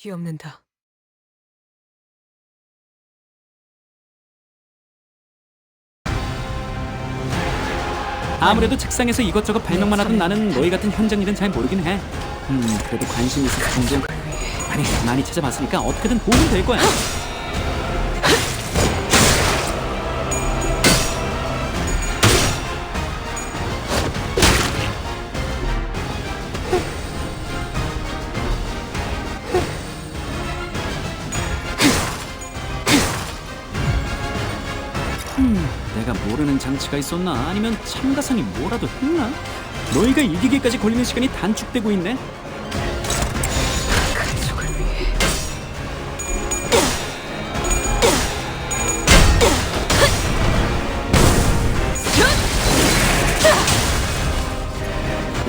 뒤엎는다. 아무래도 책상에서 이것저것 발명만 하던 나는 너희 같은 현장 일은 잘 모르긴 해. 음, 그래도 관심 있어서 종종 아니 많이 찾아봤으니까 어떻게든 도움이 될 거야. 장치가 있었나? 아니면 참가상이 뭐라도 했나? 너희가 이기기까지 걸리는 시간이 단축되고 있네. 가족을 위해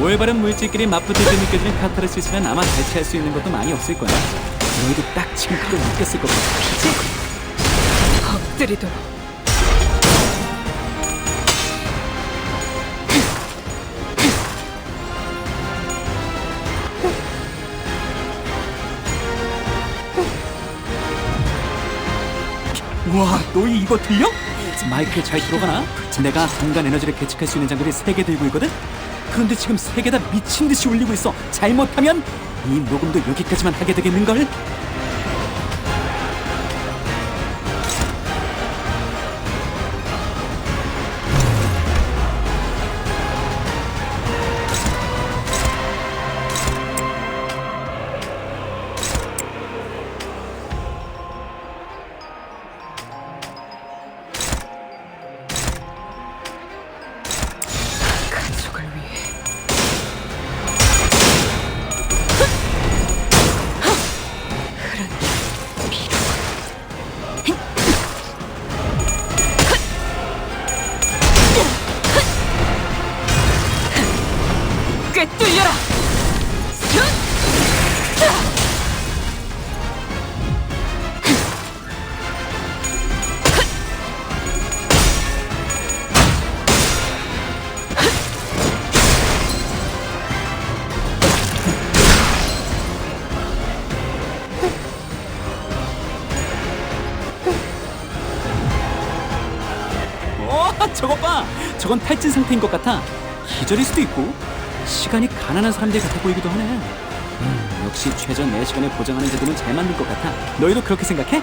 올바른 물질끼리 맞붙을 때 느껴지는 카타르시스는 아마 대체할 수 있는 것도 많이 없을 거야. 너희도 딱 지금 그걸 느꼈을 것 같아. 엎드리도록 와, 너희 이거 들려? 마이크에 잘 들어가나? 내가 공간 에너지를 계측할 수 있는 장비를 세개 들고 있거든? 그런데 지금 세개다 미친 듯이 울리고 있어. 잘못하면 이 녹음도 여기까지만 하게 되겠는걸? 저것 봐. 저건 탈진 상태인 것 같아. 기절일 수도 있고 시간이 가난한 사람들 같아 보이기도 하네. 음, 역시 최전 4시간을 보장하는 제도는 잘 만든 것 같아. 너희도 그렇게 생각해?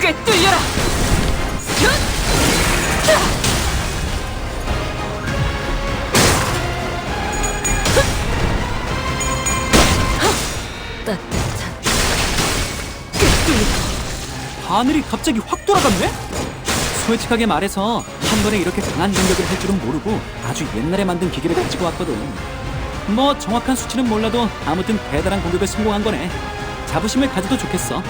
꿰뚫려라 하늘이 갑자기 확 돌아갔네? 솔직하게 말해서 한 번에 이렇게 강한 공격을 할 줄은 모르고 아주 옛날에 만든 기계를 가지고 왔거든. 뭐 정확한 수치는 몰라도 아무튼 대단한 공격을 성공한 거네. 자부심을 가져도 좋겠어.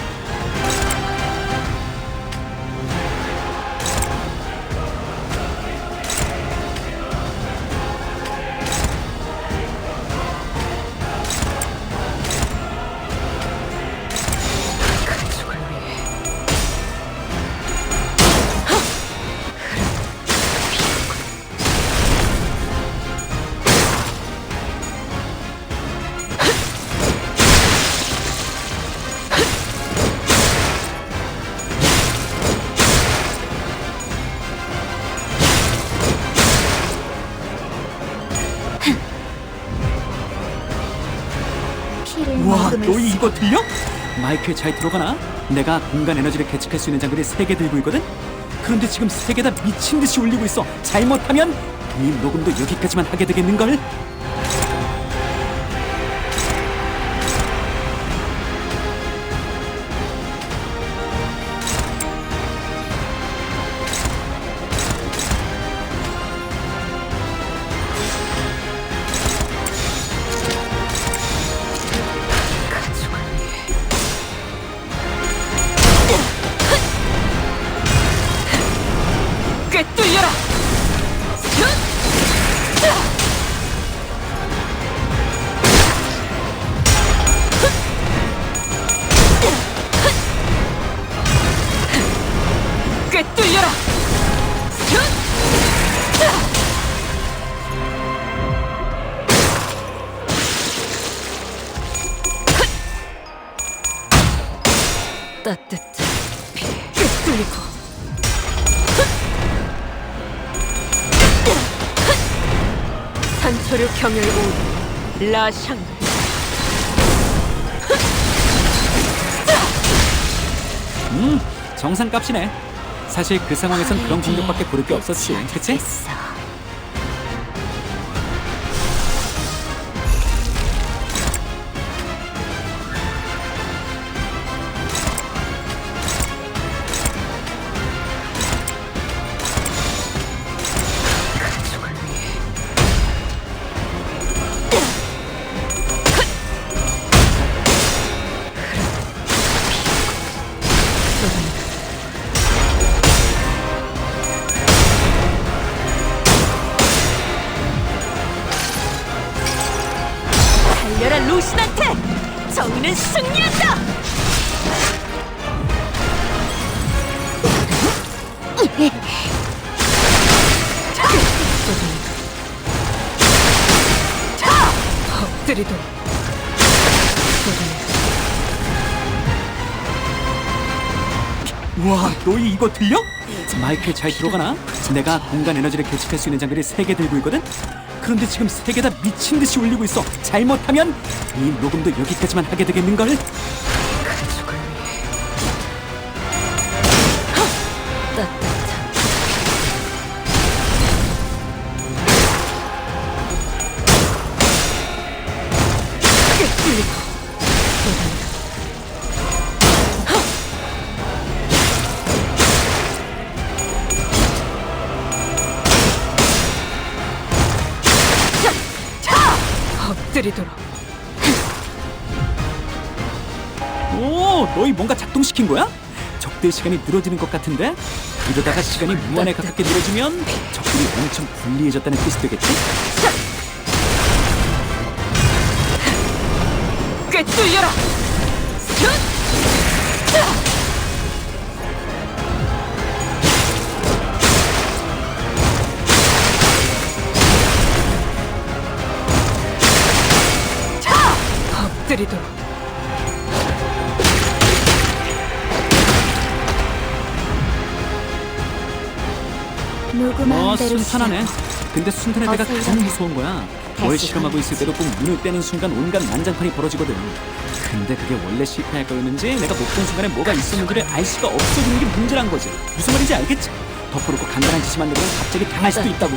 와, 머금을 너희 수- 이거 들려? 마이크에 잘 들어가나? 내가 공간 에너지를 계측할 수 있는 장비를 세 개 들고 있거든? 그런데 지금 세 개 다 미친 듯이 울리고 있어. 잘못하면 이 녹음도 여기까지만 하게 되겠는걸? 따뜻 피 뚫리고 산초류 경혈 우울 라샹 음, 정상값이네. 사실 그 상황에선 그런 공격밖에 고를 게 없었지, 그치? 됐어. 정의는 승리한다 엎드리도 와, 너희 이거 들려? 마이크에 잘 들어가나? 내가 공간 에너지를 결집할 수 있는 장비를 세 개 들고 있거든? 그런데 지금 세 개 다 미친 듯이 울리고 있어. 잘못하면 이 녹음도 여기까지만 하게 되겠는걸? 엎드리도록 오, 너희 뭔가 작동시킨 거야? 적대 시간이 늘어지는 것 같은데? 이러다가 시간이 무한에 가깝게 늘어지면 적들이 엄청 불리해졌다는 뜻이 되겠지? 꿰뚫려라 슛! 엎드리도록 뭐 순탄하네. 근데 순탄의 때가 가장. 무서운 거야. 뭘 실험하고 있을 때도 꼭 눈을 떼는 순간 온갖 난장판이 벌어지거든. 근데 그게 원래 실패할 거였는지 내가 못 본 순간에 뭐가 있었는지를 알 수가 없어지는 게 문제란 거지. 무슨 말인지 알겠지? 덮어놓고 간단한 짓만 내면 갑자기 당할 수도 있다고.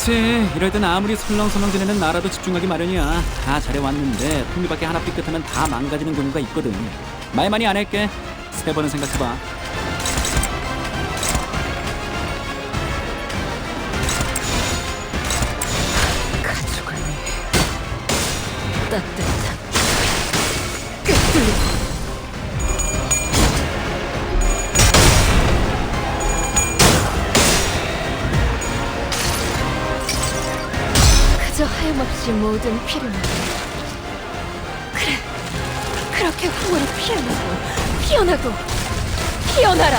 그치 이럴 땐 아무리 설렁설렁 지내는 나라도 집중하기 마련이야. 다 잘해왔는데 톱니바퀴 하나 삐끗하면 다 망가지는 경우가 있거든. 말 많이 안 할게. 세 번은 생각해봐. 가족을 위해 따뜻 하염없이 모든 피를 그래 그렇게 황홀히 피어나고 피어나고 피어나라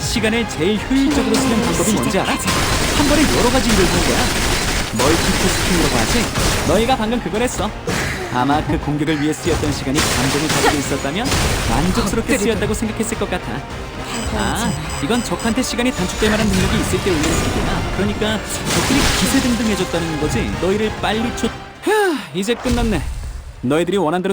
시간을 제일 효율적으로 쓰는 방법이 뭔지 알아? 한 번에 여러 가지 일을 하는 거야 멀티태스킹이라고 하지? 너희가 방금 그걸 했어 아마 그 공격을 위해 쓰였던 시간이 감정을 가지고 있었다면 만족스럽게 쓰였다고 생각했을 것 같아 아, 이건 적한테 시간이 단축될 만한 능력이 있을 때 올리는 스킬이야. 그러니까 적들이 기세등등해졌다는 거지. 너희를 빨리 쫓... 휴, 이제 끝났네. 너희들이 원한 대로